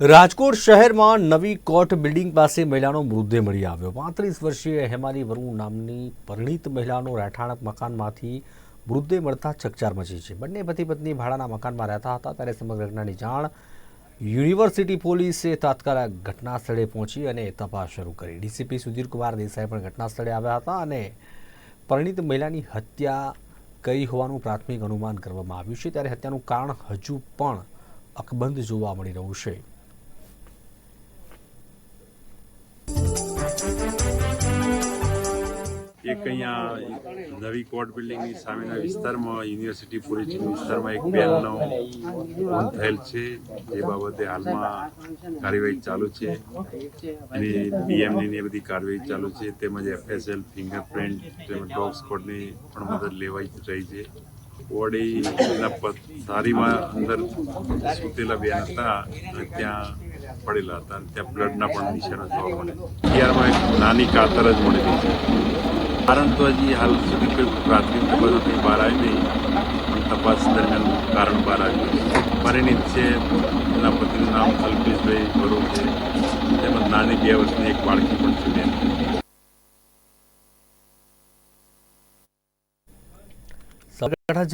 રાજકોટ શહેરમાં નવી court building પાસે મહિલાનો મૃતદેહ મળી આવ્યો. પાંત્રીસ વર્ષીય હેમાલી વરુ નામની પરિણીત મહિલાનો રહેઠાણક મકાનમાંથી મૃતદેહ મળતા ચકચાર મચી છે. બંને પતિ પત્ની ભાડાના મકાનમાં રહેતા હતા ત્યારે સમગ્ર ઘટનાની જાણ યુનિવર્સિટી પોલીસે તાત્કાલિક ઘટના સ્થળે પહોંચી અને તપાસ શરૂ કરી. ડીસીપી સુધીરકુમાર દેસાઈ પણ ઘટના સ્થળે આવ્યા હતા અને પરિણીત મહિલાની હત્યા કરી હોવાનું પ્રાથમિક અનુમાન કરવામાં આવ્યું છે. ત્યારે હત્યાનું કારણ હજુ પણ અકબંધ જોવા મળી રહ્યું છે. એક અહીંયા નવી કોર્ટ બિલ્ડિંગની સામેના વિસ્તારમાં, યુનિવર્સિટી પૂરી વિસ્તારમાં એક બેનનો ફોન થયેલ છે. એ બાબતે હાલમાં કાર્યવાહી ચાલુ છે. અને બીએમની એ બધી કાર્યવાહી ચાલુ છે. તેમજ એફએસએલ ફિંગરપ્રિન્ટ તેમજ ડોગ સ્કોડની પણ મદદ લેવાઈ રહી છે. ઓડીના પથારીમાં અંદર સૂતેલા બેન હતા ત્યાં પડેલા હતા અને ત્યાં બ્લડના પણ નિશાનો જોવા મળે. ત્યારમાં એક નાની કાતર જ મળેલી છે. કારણ હજી હાલ સુધી કોઈ પ્રાથમિક તપાસ કંઈ બહાર આવી નહીં. તપાસ દરમિયાન કારણ બહાર આવ્યું પરિણીત છે, એના પતિનું નામ અલ્પેશભાઈ વરુ છે. તેમજ નાની બે વર્ષની એક બાળકી પણ છે